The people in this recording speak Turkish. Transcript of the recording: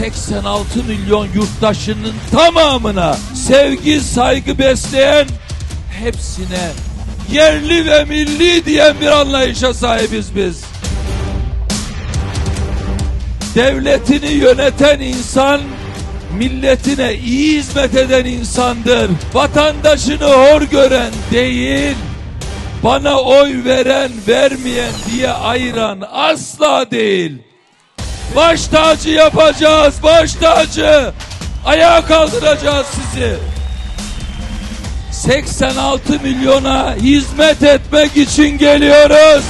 86 milyon yurttaşının tamamına sevgi, saygı besleyen hepsine yerli ve milli diyen bir anlayışa sahibiz biz. Devletini yöneten insan milletine iyi hizmet eden insandır. Vatandaşını hor gören değil, bana oy veren vermeyen diye ayıran asla değil. Baş tacı yapacağız, baş tacı. Ayağa kaldıracağız sizi. 86 milyona hizmet etmek için geliyoruz.